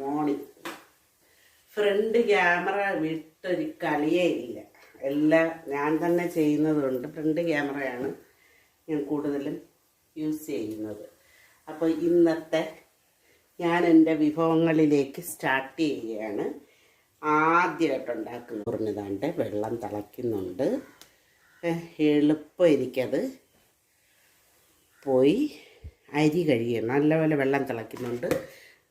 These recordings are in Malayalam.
മോർണിംഗ് ഫ്രണ്ട് ക്യാമറ വിട്ടൊരു കളിയേ ഇല്ല. എല്ലാം ഞാൻ തന്നെ ചെയ്യുന്നതുകൊണ്ട് ഫ്രണ്ട് ക്യാമറയാണ് ഞാൻ കൂടുതലും യൂസ് ചെയ്യുന്നത്. അപ്പോൾ ഇന്നത്തെ ഞാൻ എന്റെ വിഭവങ്ങളിലേക്ക് സ്റ്റാർട്ട് ചെയ്യുകയാണ്. ആദ്യമായിട്ട് ഉണ്ടാക്കുന്ന പറഞ്ഞതാണ്ട് വെള്ളം തിളയ്ക്കുന്നുണ്ട്. എളുപ്പം എനിക്കത് പോയി അരി കഴിയണം നല്ലപോലെ വെള്ളം തിളയ്ക്കുന്നുണ്ട്.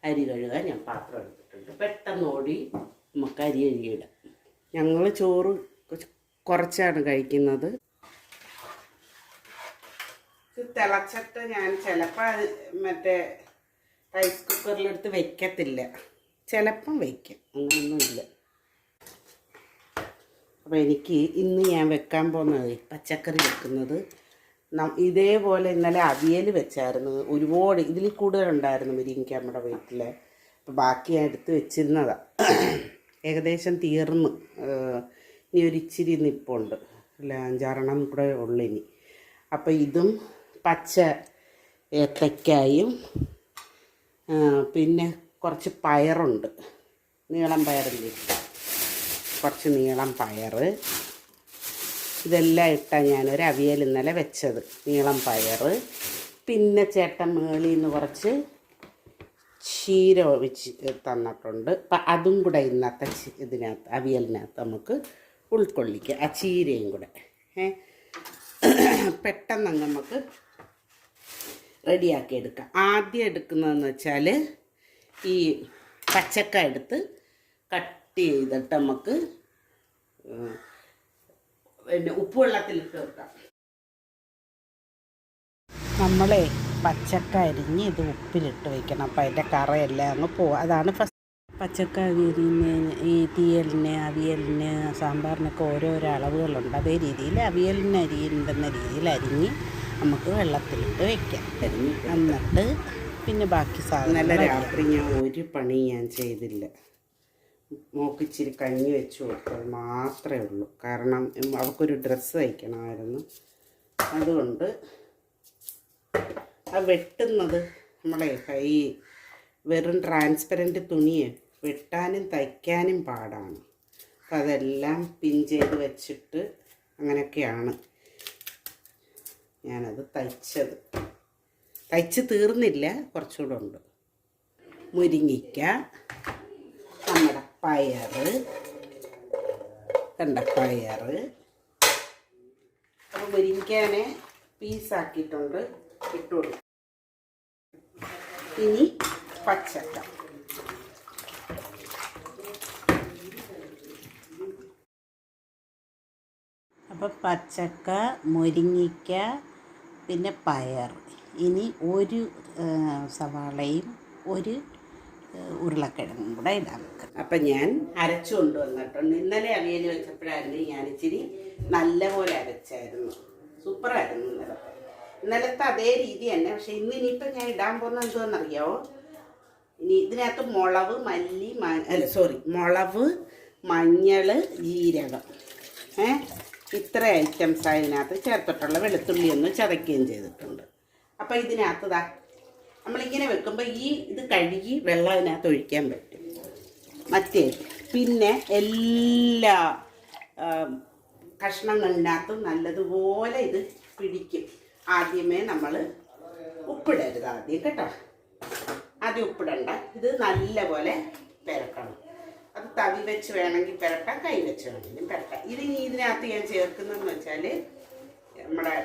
അരി കഴുകാൻ ഞാൻ പാത്രം എടുത്തിട്ടുണ്ട്. പെട്ടെന്ന് ഓടി നമുക്ക് അരി കഴുകിയിടാം ഞങ്ങൾ ചോറ് കുറച്ച് കുറച്ചാണ് കഴിക്കുന്നത്. തിളച്ചിട്ട് ഞാൻ ചിലപ്പോൾ മറ്റേ റൈസ് കുക്കറിലെടുത്ത് വയ്ക്കത്തില്ല ചിലപ്പം വയ്ക്കും അങ്ങനെയൊന്നുമില്ല അപ്പോൾ എനിക്ക് ഇന്ന് ഞാൻ വെക്കാൻ പോകുന്നത് പച്ചക്കറി വെക്കുന്നത് ഇതേപോലെ ഇന്നലെ അവിയൽ വെച്ചായിരുന്നു. ഒരുപാട് ഇതിൽ കൂടുതലുണ്ടായിരുന്നു മുരിങ്ങിക്ക നമ്മുടെ വീട്ടിൽ അപ്പോൾ ബാക്കി ഞാൻ എടുത്ത് വെച്ചിരുന്നതാണ് ഏകദേശം തീർന്നു. ഇനി ഒരിച്ചിരി നിപ്പുണ്ട് അല്ല അഞ്ചാറെണ്ണം കൂടെ ഇനി. അപ്പോൾ ഇതും പച്ച ഏത്തക്കായും പിന്നെ കുറച്ച് പയറുണ്ട്. നീളം പയറില്ലേ? കുറച്ച് നീളം പയർ ഇതെല്ലാം ഇട്ടാണ് ഞാനൊരു അവിയൽ ഇന്നലെ വെച്ചത്. നീളം പയർ പിന്നെ ചേട്ടൻ മേളിൽ നിന്ന് കുറച്ച് ചീര ഒഴിച്ച് തന്നിട്ടുണ്ട്. അപ്പം അതും കൂടെ ഇന്നത്തെ ഇതിനകത്ത് അവിയലിനകത്ത് നമുക്ക് ഉൾക്കൊള്ളിക്കുക ആ ചീരയും കൂടെ. പെട്ടെന്ന് നമുക്ക് റെഡിയാക്കി എടുക്കാം. ആദ്യം എടുക്കുന്നതെന്ന് വെച്ചാൽ ഈ പച്ചക്ക എടുത്ത് കട്ട് ചെയ്തിട്ട് നമുക്ക് പിന്നെ ഉപ്പുവെള്ളത്തിലിട്ട് വെക്കാം നമ്മളെ പച്ചക്ക അരിഞ്ഞ് ഇത് ഉപ്പിലിട്ട് വെക്കണം. അപ്പം അതിന്റെ കറയെല്ലാം അങ്ങ് പോവും അതാണ് ഫസ്റ്റ് പച്ചക്ക അരിഞ്ഞ് ഈ തീയലിന് അവിയലിന് സാമ്പാറിനൊക്കെ ഓരോരോ അളവുകളുണ്ട്. അതേ രീതിയിൽ അവിയലിന് അരിയുണ്ടെന്ന രീതിയിൽ അരിഞ്ഞ് നമുക്ക് വെള്ളത്തിലിട്ട് വെക്കാം. അരിഞ്ഞ് എന്നിട്ട് പിന്നെ ബാക്കി സാധനം നല്ല രാത്രി ഞാൻ ഒരു പണി ഞാൻ ചെയ്തില്ല. മോക്ക് ഇച്ചിരി കഞ്ഞി വെച്ച് കൊടുത്തത് മാത്രമേ ഉള്ളൂ. കാരണം അവൾക്കൊരു ഡ്രസ്സ് തയ്ക്കണമായിരുന്നു. അതുകൊണ്ട് ആ വെട്ടുന്നത് നമ്മളെ കൈ വെറും ട്രാൻസ്പെറന്റ് തുണിയെ വെട്ടാനും തയ്ക്കാനും പാടാണ്. അപ്പം അതെല്ലാം പിൻ ചെയ്ത് വെച്ചിട്ട് അങ്ങനെയൊക്കെയാണ് ഞാനത് തയ്ച്ചത്. തയ്ച്ച് തീർന്നില്ല. കുറച്ചുകൂടെ ഉണ്ട്. മുരിങ്ങിക്ക പയറ് കണ്ട പയർ അപ്പോൾ മുരിങ്ങാനെ പീസാക്കിയിട്ടുണ്ട് ഇട്ടു ഇനി പച്ചക്ക. അപ്പോൾ പച്ചക്ക മുരിങ്ങിക്ക പിന്നെ പയർ ഇനി ഒരു സവാളയും ഒരു ഉരുളക്കിഴങ്ങും കൂടെ ഇടാം അപ്പം ഞാൻ അരച്ചു കൊണ്ടുവന്നിട്ടുണ്ട് ഇന്നലെ അവിയൽ വെച്ചപ്പോഴായിരുന്നു ഞാൻ ഇച്ചിരി നല്ലപോലെ അരച്ചായിരുന്നു. സൂപ്പറായിരുന്നു ഇന്നലത്തെ. ഇന്നലത്തെ അതേ രീതി തന്നെ. പക്ഷേ ഇന്ന് ഇനിയിപ്പം ഞാൻ ഇടാൻ പോകുന്ന എന്തുവെന്നറിയാമോ ഇനി ഇതിനകത്ത് മുളവ് മല്ലി അല്ല സോറി മുളവ് മഞ്ഞൾ ജീരകം. ഏ? ഇത്ര ഐറ്റംസ് ഇതിനകത്ത് ചേർത്തിട്ടുള്ള വെളുത്തുള്ളി ഒന്ന് ചതയ്ക്കുകയും ചെയ്തിട്ടുണ്ട്. അപ്പോൾ ഇതിനകത്ത് നമ്മളിങ്ങനെ വെക്കുമ്പോൾ ഈ ഇത് കഴുകി വെള്ളം അതിനകത്ത് ഒഴിക്കാൻ പറ്റും. മറ്റേ പിന്നെ എല്ലാ കഷ്ണങ്ങളിനകത്തും നല്ലതുപോലെ ഇത് പിടിക്കും. ആദ്യമേ നമ്മൾ ഉപ്പിടരുത് ആദ്യം കേട്ടോ. ആദ്യം ഉപ്പിടണ്ട. ഇത് നല്ലപോലെ പെരക്കണം അത് തവി വെച്ച് വേണമെങ്കിൽ പെരട്ടാം കൈ വെച്ച് വേണമെങ്കിലും പെരട്ടാം. ഇത് ഇനി ഇതിനകത്ത് ഞാൻ ചേർക്കുന്നതെന്ന് വെച്ചാൽ നമ്മുടെ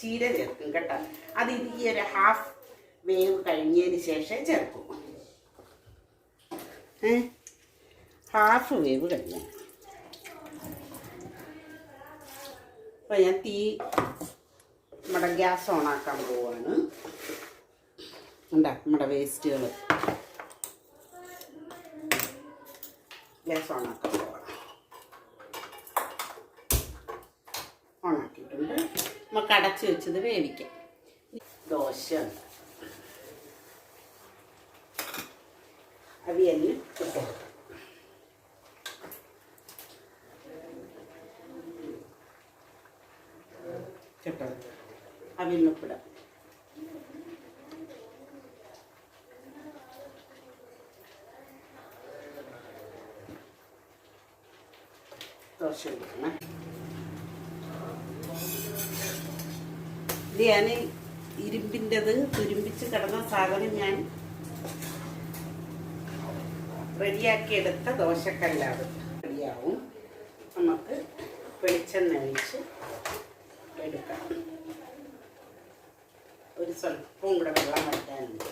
ചീര ചേർക്കും കേട്ടോ. അത് ഈ ഒരു ഹാഫ് വേവ് കഴിഞ്ഞതിന് ശേഷം ചേർക്കും. ഹാഫ് വേവ് കഴിഞ്ഞു. അപ്പോൾ ഞാൻ തീ നമ്മുടെ ഗ്യാസ് ഓൺ ആക്കാൻ പോവാണ്. ഉണ്ടാ നമ്മുടെ വേസ്റ്റുകൾ ഗ്യാസ് ഓൺ ആക്കാൻ പോവാണ്. ഓണാക്കിയിട്ടുണ്ട് നമുക്ക് അടച്ചു വെച്ചത് വേവിക്കാം. ദോശ അവിയലിന് ഇട്ട് കൊടുക്കും കേട്ടോ അവിയലിനൊപ്പിട ദോശ ഇരുമ്പിന്റെത് തുരുമ്പിച്ച് കിടന്ന സാധനം ഞാൻ റെഡിയാക്കിയെടുത്ത ദോശക്കല്ലാണ് റെഡിയാവും. നമുക്ക് വെളിച്ചെണ്ണ ഒഴിച്ച് എടുക്കാം. ഒരു സ്വല്പവും കൂടെ വെള്ളം വറ്റാനുണ്ട്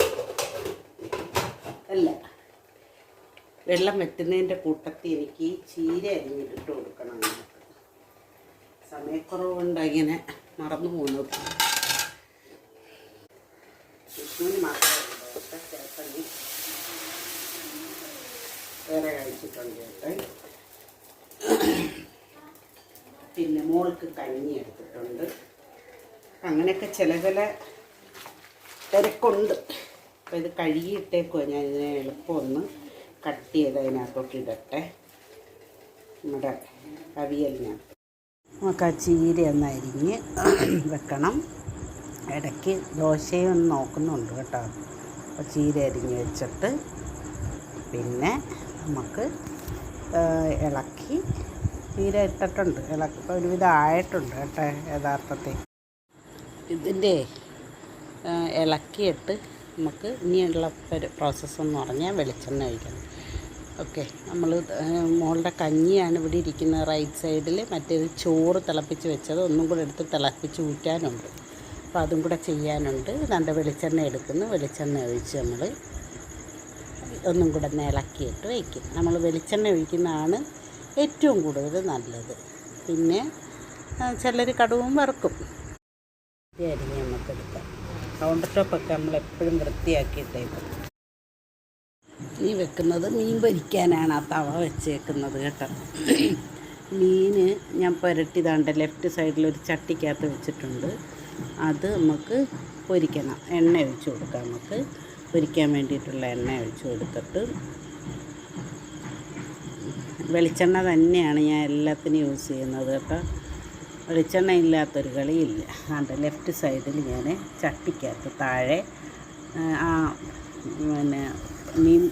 അല്ല. വെള്ളം വറ്റുന്നതിന്റെ കൂട്ടത്തിൽ എനിക്ക് ഈ ചീര അരിഞ്ഞിട്ട് കൊടുക്കണം. നമുക്ക് സമയക്കുറവ് കൊണ്ട് ഇങ്ങനെ മറന്നു പോകുന്നത് വിഷ്ണുവിന് മാത്രമേ ഉള്ളൂ കേട്ടോ ചേട്ടന് വേറെ കഴിച്ചിട്ടുണ്ട് ചേട്ടൻ പിന്നെ മോൾക്ക് കഞ്ഞി എടുത്തിട്ടുണ്ട്. അങ്ങനെയൊക്കെ ചില ചില തിരക്കുണ്ട്. അപ്പം ഇത് കഴുകിയിട്ടേക്കോ ഞാൻ ഇതിനെ എളുപ്പമൊന്ന് കട്ട് ചെയ്ത് അതിനകത്തോട്ട് ഇടട്ടെ. നമ്മുടെ അവിയലിനകത്ത്. നമുക്ക് ആ ചീര ഒന്ന് അരിഞ്ഞ് വെക്കണം. ഇടയ്ക്ക് ദോശയും ഒന്ന് നോക്കുന്നുണ്ട് കേട്ടോ. അപ്പോൾ ചീര അരിഞ്ഞ് വെച്ചിട്ട് പിന്നെ നമുക്ക് ഇളക്കി ചീര ഇട്ടിട്ടുണ്ട്. ഇളക്കിപ്പോൾ ഒരുവിധം ആയിട്ടുണ്ട് കേട്ടോ യഥാർത്ഥത്തിൽ. ഇതിന്റെ ഇളക്കിയിട്ട് നമുക്ക് ഇനിയുള്ള പ്രോസസ്സ് എന്ന് പറഞ്ഞാൽ വെളിച്ചെണ്ണ ഒഴിക്കണം. ഓക്കെ നമ്മൾ മോളുടെ കഞ്ഞിയാണ് ഇവിടെ ഇരിക്കുന്നത്. റൈറ്റ് സൈഡിൽ മറ്റേത് ചോറ് തിളപ്പിച്ച് വെച്ചത് ഒന്നും കൂടെ എടുത്ത് തിളപ്പിച്ച് ഊറ്റാനുണ്ട്. അപ്പോൾ അതും കൂടെ ചെയ്യാനുണ്ട്. രണ്ട് വെളിച്ചെണ്ണ എടുക്കുന്നു. വെളിച്ചെണ്ണ ഒഴിച്ച് നമ്മൾ ഒന്നും കൂടെ ഇളക്കിയിട്ട് വയ്ക്കും. നമ്മൾ വെളിച്ചെണ്ണ ഒഴിക്കുന്നതാണ് ഏറ്റവും കൂടുതൽ നല്ലത്. പിന്നെ ചിലർ കടുവും വറുക്കും. അരിഞ്ഞ് നമുക്ക് എടുക്കാം. കൗണ്ടർ ടോപ്പൊക്കെ നമ്മൾ എപ്പോഴും വൃത്തിയാക്കിയിട്ടേക്കും. ഈ വെക്കുന്നത് മീൻ പൊരിക്കാനാണ് ആ തവ വെച്ചേക്കുന്നത് കേട്ടോ. മീൻ ഞാൻ പുരട്ടി താണ്ട് ലെഫ്റ്റ് സൈഡിൽ ഒരു ചട്ടിക്കകത്ത് വെച്ചിട്ടുണ്ട്. അത് നമുക്ക് പൊരിക്കണം. എണ്ണ ഒഴിച്ച് കൊടുക്കാം നമുക്ക്. പൊരിക്കാൻ വേണ്ടിയിട്ടുള്ള എണ്ണ ഒഴിച്ച് കൊടുത്തിട്ട് വെളിച്ചെണ്ണ തന്നെയാണ് ഞാൻ എല്ലാത്തിനും യൂസ് ചെയ്യുന്നത് കേട്ടോ. വെളിച്ചെണ്ണ ഇല്ലാത്തൊരു കളിയില്ല. ആണ്ട് ലെഫ്റ്റ് സൈഡിൽ ഞാൻ ചട്ടിക്കകത്ത് താഴെ ആ പിന്നെ മീൻ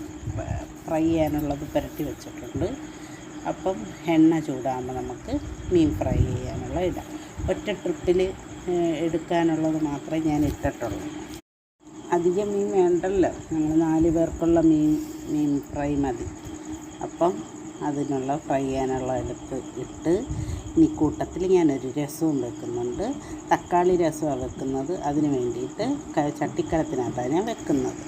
ഫ്രൈ ചെയ്യാനുള്ളത് പുരട്ടി വെച്ചിട്ടുണ്ട്. അപ്പം എണ്ണ ചൂടാകുമ്പോൾ നമുക്ക് മീൻ ഫ്രൈ ചെയ്യാനുള്ള ഇടാം. ഒറ്റ ട്രിപ്പിൽ എടുക്കാനുള്ളത് മാത്രമേ ഞാൻ ഇട്ടിട്ടുള്ളൂ. അധികം മീൻ വേണ്ടല്ലോ. ഞങ്ങൾ നാല് പേർക്കുള്ള മീൻ മീൻ ഫ്രൈ മതി. അപ്പം അതിനുള്ള ഫ്രൈ ചെയ്യാനുള്ള എടുത്ത് ഇട്ട് ഇനി കൂട്ടത്തിൽ ഞാനൊരു രസവും വെക്കുന്നുണ്ട്. തക്കാളി രസമാണ് വെക്കുന്നത്. അതിന് വേണ്ടിയിട്ട് ചട്ടിക്കലത്തിനകത്താണ് ഞാൻ വെക്കുന്നത്.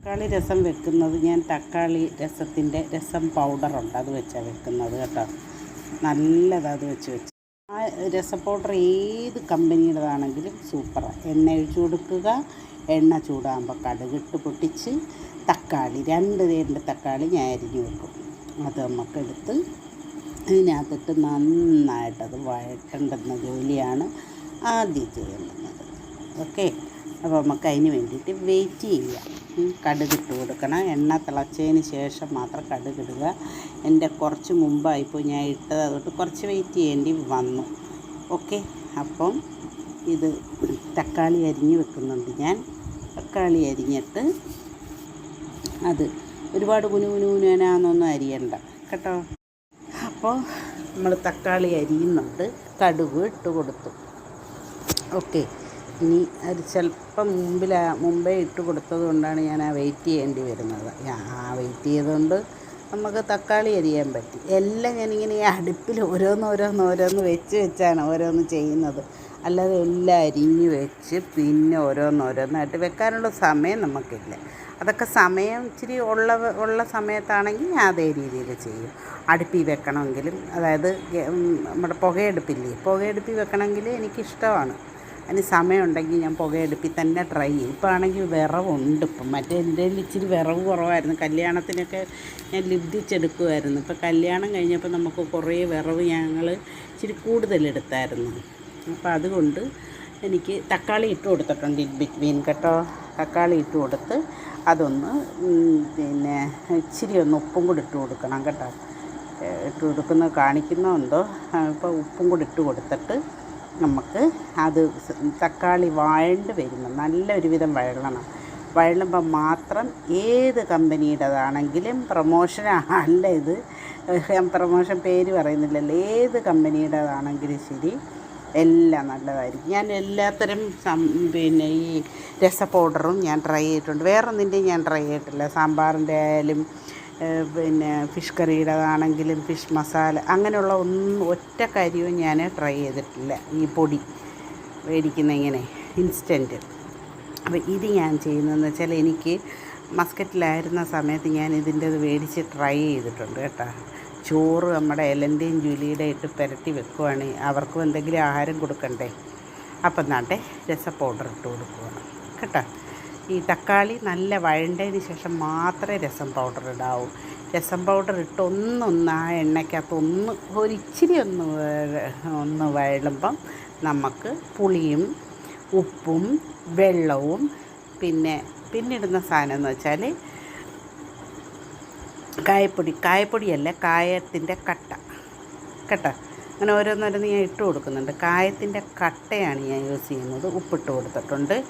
തക്കാളി രസം വെക്കുന്നത് ഞാൻ തക്കാളി രസത്തിന്റെ രസം പൗഡറുണ്ട് അത് വെച്ചാണ് വെക്കുന്നത് കേട്ടോ. നല്ലതത് വെച്ച് വെച്ച്. ആ രസ പൗഡർ ഏത് കമ്പനിയുടേതാണെങ്കിലും സൂപ്പറാണ് എണ്ണ ഒഴിച്ചു കൊടുക്കുക. എണ്ണ ചൂടാകുമ്പോൾ കടുകിട്ട് പൊട്ടിച്ച് തക്കാളി രണ്ട് രണ്ട് തക്കാളി ഞാൻ അരിഞ്ഞു വെക്കും. അത് നമുക്കെടുത്ത് നന്നായിട്ട് നന്നായിട്ടത് വഴറ്റേണ്ടുന്ന ജോലിയാണ് ആദ്യം ചെയ്യേണ്ടുന്നത്. ഓക്കെ? അപ്പോൾ നമുക്ക് അതിന് വേണ്ടിയിട്ട് വെയിറ്റ് ചെയ്യാം കടുകിട്ട് കൊടുക്കണം. എണ്ണ തിളച്ചതിന് ശേഷം മാത്രം കടുകിടുക. എന്റെ കുറച്ച് മുമ്പായിപ്പോൾ ഞാൻ ഇട്ടത് അതുകൊണ്ട് കുറച്ച് വെയിറ്റ് ചെയ്യേണ്ടി വന്നു. ഓക്കെ? അപ്പം ഇത് തക്കാളി അരിഞ്ഞ് വെക്കുന്നുണ്ട് ഞാൻ. തക്കാളി അരിഞ്ഞിട്ട് അത് ഒരുപാട് കുനു കുനു കുനുവനാന്നൊന്നും അരിയണ്ട കേട്ടോ? അപ്പോൾ നമ്മൾ തക്കാളി അരിയുന്നുണ്ട്. കടുക് ഇട്ട് കൊടുത്തു. ഓക്കെ. ഇനി അത് ചിലപ്പം മുമ്പിൽ മുമ്പേ ഇട്ട് കൊടുത്തത് കൊണ്ടാണ് ഞാൻ ആ വെയിറ്റ് ചെയ്യേണ്ടി വരുന്നത്. ആ വെയിറ്റ് ചെയ്തുകൊണ്ട് നമുക്ക് തക്കാളി അരിയാൻ പറ്റി. എല്ലാം ഞാനിങ്ങനെ ഈ അടുപ്പിൽ ഓരോന്ന് ഓരോന്ന് ഓരോന്ന് വെച്ച് വെച്ചാണ് ഓരോന്ന് ചെയ്യുന്നത്. അല്ലാതെ എല്ലാം അരിഞ്ഞ് വെച്ച് പിന്നെ ഓരോന്നോരോന്നായിട്ട് വെക്കാനുള്ള സമയം നമുക്കില്ല. അതൊക്കെ സമയം ഇച്ചിരി ഉള്ള ഉള്ള സമയത്താണെങ്കിൽ ഞാൻ അതേ രീതിയിൽ ചെയ്യും. അടുപ്പി വെക്കണമെങ്കിലും അതായത് നമ്മുടെ പുകയെടുപ്പില്ലേ പുകയെടുപ്പി വെക്കണമെങ്കിൽ എനിക്കിഷ്ടമാണ്. അതിന് സമയമുണ്ടെങ്കിൽ ഞാൻ പുകയെടുപ്പി തന്നെ ട്രൈ ചെയ്യും. ഇപ്പോൾ ആണെങ്കിൽ വിറവുണ്ട് ഇപ്പം. മറ്റേ എന്റെ ഇച്ചിരി വിറവ് കുറവായിരുന്നു. കല്യാണത്തിനൊക്കെ ഞാൻ ലബ്ധിച്ചെടുക്കുമായിരുന്നു ഇപ്പോൾ കല്യാണം കഴിഞ്ഞപ്പോൾ നമുക്ക് കുറേ വിറവ് ഞങ്ങൾ ഇച്ചിരി കൂടുതലെടുത്തായിരുന്നു. അപ്പോൾ അതുകൊണ്ട് എനിക്ക് തക്കാളി ഇട്ട് കൊടുത്തിട്ടുണ്ട് ഇൻ ബിറ്റ്വീൻ കേട്ടോ. തക്കാളി ഇട്ട് കൊടുത്ത് അതൊന്ന് പിന്നെ ഇച്ചിരി ഒന്ന് ഉപ്പും കൂടി ഇട്ട് കൊടുക്കണം കേട്ടോ. ഇട്ട് കൊടുക്കുന്ന കാണിക്കുന്നുണ്ടോ അപ്പോൾ ഉപ്പും കൂടി ഇട്ട് കൊടുത്തിട്ട് നമുക്ക് അത് തക്കാളി വഴണ്ട് വരുന്നു നല്ലൊരു വിധം വഴളണം വഴളുമ്പോൾ മാത്രം ഏത് കമ്പനിയുടേതാണെങ്കിലും പ്രൊമോഷൻ അല്ല ഇത്. പ്രമോഷൻ പേര് പറയുന്നില്ലല്ലോ. ഏത് കമ്പനിയുടേതാണെങ്കിലും ശരി. എല്ലാം നല്ലതായിരിക്കും. ഞാൻ എല്ലാത്തരം പിന്നെ ഈ രസ പൗഡറും ഞാൻ ട്രൈ ചെയ്തിട്ടുണ്ട്. വേറൊന്നിന്റെയും ഞാൻ ട്രൈ ചെയ്തിട്ടില്ല. സാമ്പാറിന്റെ ആയാലും പിന്നെ ഫിഷ് കറിയുടേതാണെങ്കിലും ഫിഷ് മസാല അങ്ങനെയുള്ള ഒന്നും ഒറ്റ കാര്യവും ഞാൻ ട്രൈ ചെയ്തിട്ടില്ല. ഈ പൊടി മേടിക്കുന്ന ഇങ്ങനെ ഇൻസ്റ്റന്റ് അപ്പോൾ ഇത് ഞാൻ ചെയ്യുന്നതെന്ന് വെച്ചാൽ എനിക്ക് മസ്കറ്റിലായിരുന്ന സമയത്ത് ഞാൻ ഇതിന്റെ ഇത് മേടിച്ച് ട്രൈ ചെയ്തിട്ടുണ്ട് കേട്ടോ. ചോറ് നമ്മുടെ എലന്റെയും ജൂലിയുടെ ഇട്ട് പുരട്ടി വെക്കുവാണെങ്കിൽ അവർക്കും എന്തെങ്കിലും ആഹാരം കൊടുക്കണ്ടേ? അപ്പം നാട്ടെ രസ പൗഡർ ഇട്ട് കൊടുക്കുകയാണ് കേട്ടോ? ഈ തക്കാളി നല്ല വഴണ്ടതിന് ശേഷം മാത്രമേ രസം പൗഡർ ഇടാവൂ. രസം പൗഡർ ഇട്ട് ഒന്നൊന്ന് ആ എണ്ണയ്ക്കകത്ത് ഒന്ന് ഒരിച്ചിരി ഒന്ന് ഒന്ന് വഴുമ്പം നമുക്ക് പുളിയും ഉപ്പും വെള്ളവും പിന്നെ പിന്നിടുന്ന സാധനം എന്ന് വെച്ചാൽ കായപ്പൊടി കായപ്പൊടിയല്ല കായത്തിന്റെ കട്ട. കട്ട. അങ്ങനെ ഓരോന്നോരോന്ന് ഞാൻ ഇട്ട് കൊടുക്കുന്നുണ്ട്. കായത്തിന്റെ കട്ടയാണ് ഞാൻ യൂസ് ചെയ്യുന്നത്. ഉപ്പിട്ട് കൊടുത്തിട്ടുണ്ട്.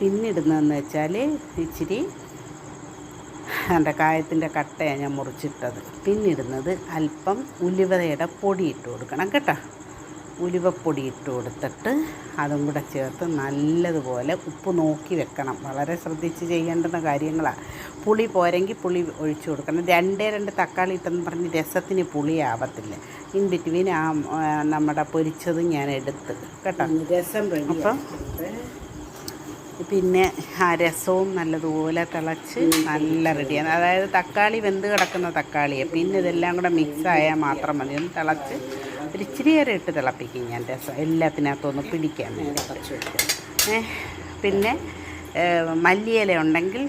പിന്നിടുന്നതെന്ന് വെച്ചാൽ ഇച്ചിരി എന്റെ കായത്തിന്റെ കട്ടയാണ് ഞാൻ മുറിച്ചിട്ടത്. പിന്നിടുന്നത് അല്പം ഉലുവതയുടെ പൊടി ഇട്ട് കൊടുക്കണം. കേട്ടോ? ഉലുവപ്പൊടി ഇട്ട് കൊടുത്തിട്ട് അതും കൂടെ ചേർത്ത് നല്ലതുപോലെ ഉപ്പ് നോക്കി വെക്കണം. വളരെ ശ്രദ്ധിച്ച് ചെയ്യേണ്ടുന്ന കാര്യങ്ങളാണ് പുളി പോരെങ്കിൽ പുളി ഒഴിച്ചു കൊടുക്കണം. രണ്ടേ രണ്ട് തക്കാളി ഇട്ടെന്ന് പറഞ്ഞ് രസത്തിന് പുളി ആവത്തില്ല. ഇൻ ബിറ്റ്വീൻ ആ നമ്മുടെ പൊരിച്ചത് ഞാൻ എടുത്ത്. കേട്ടോ? രസം അപ്പം പിന്നെ ആ രസവും നല്ലതുപോലെ തിളച്ച് നല്ല റെഡിയാണ്. അതായത് തക്കാളി വെന്ത് കിടക്കുന്ന തക്കാളിയെ. പിന്നെ ഇതെല്ലാം കൂടെ മിക്സ് ആയാൽ മാത്രം മതി. ഒന്ന് തിളച്ച് ഒരു ഇച്ചിരി നേരം ഇട്ട് തിളപ്പിക്കും ഞാൻ. രസം എല്ലാത്തിനകത്തൊന്ന് പിടിക്കാൻ വേണ്ടി ഏ, പിന്നെ മല്ലിയില ഉണ്ടെങ്കിൽ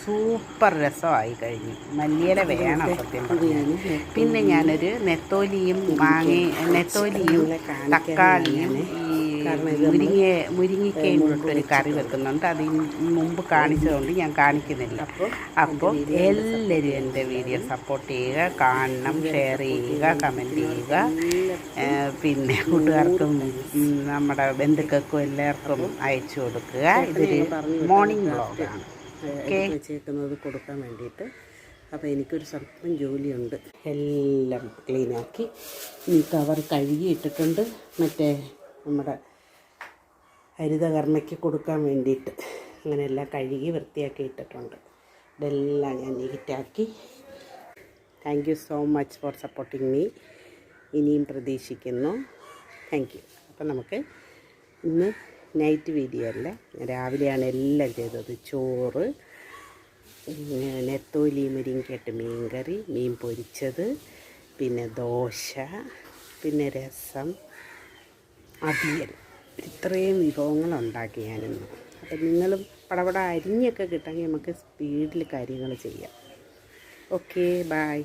സൂപ്പർ രസമായി കഴിഞ്ഞു. മല്ലിയില വേണം സത്യം പിന്നെ ഞാനൊരു നെത്തോലിയും വാങ്ങി നെത്തോലിയും തക്കാളിയും ഈ മുരിങ്ങ മുരിങ്ങിക്കയും ഇട്ടൊരു കറി വെക്കുന്നുണ്ട്. അത് മുമ്പ് കാണിച്ചതുകൊണ്ട് ഞാൻ കാണിക്കുന്നില്ല. അപ്പോൾ എല്ലാവരും എന്റെ വീഡിയോ സപ്പോർട്ട് ചെയ്യുക കാണണം ഷെയർ ചെയ്യുക കമന്റ് ചെയ്യുക. പിന്നെ കൂട്ടുകാർക്കും നമ്മുടെ ബന്ധുക്കൾക്കും എല്ലാവർക്കും അയച്ചു കൊടുക്കുക. ഇതൊരു മോർണിംഗ് വ്ളോഗാണ് വെച്ചേക്കുന്നത് കൊടുക്കാൻ വേണ്ടിയിട്ട്. അപ്പോൾ എനിക്കൊരു സ്വല്പം ജോലിയുണ്ട്. എല്ലാം ക്ലീനാക്കി. ഈ കവർ കഴുകിയിട്ടിട്ടുണ്ട്. മറ്റേ നമ്മുടെ ഹരിതകർമ്മയ്ക്ക് കൊടുക്കാൻ വേണ്ടിയിട്ട് അങ്ങനെയെല്ലാം കഴുകി വൃത്തിയാക്കി ഇട്ടിട്ടുണ്ട്. ഇതെല്ലാം ഞാൻ നീറ്റാക്കി. Thank you so much for supporting me ഇനിയും പ്രതീക്ഷിക്കുന്നു. താങ്ക് യു അപ്പം നമുക്ക് ഇന്ന് നൈറ്റ് വീഡിയോ അല്ല? രാവിലെയാണ് എല്ലാം ചെയ്തത്. ചോറ് നെത്തോലി മുരിങ്ങയിട്ട് മീൻ കറി മീൻ പൊരിച്ചത് പിന്നെ ദോശ പിന്നെ രസം അവിയൽ. ഇത്രയും വിഭവങ്ങൾ ഉണ്ടാക്കിയായിരുന്നു അപ്പം നിങ്ങളും പടപട അരിഞ്ഞൊക്കെ കിട്ടാമെങ്കിൽ നമുക്ക് സ്പീഡിൽ കാര്യങ്ങൾ ചെയ്യാം. Okay bye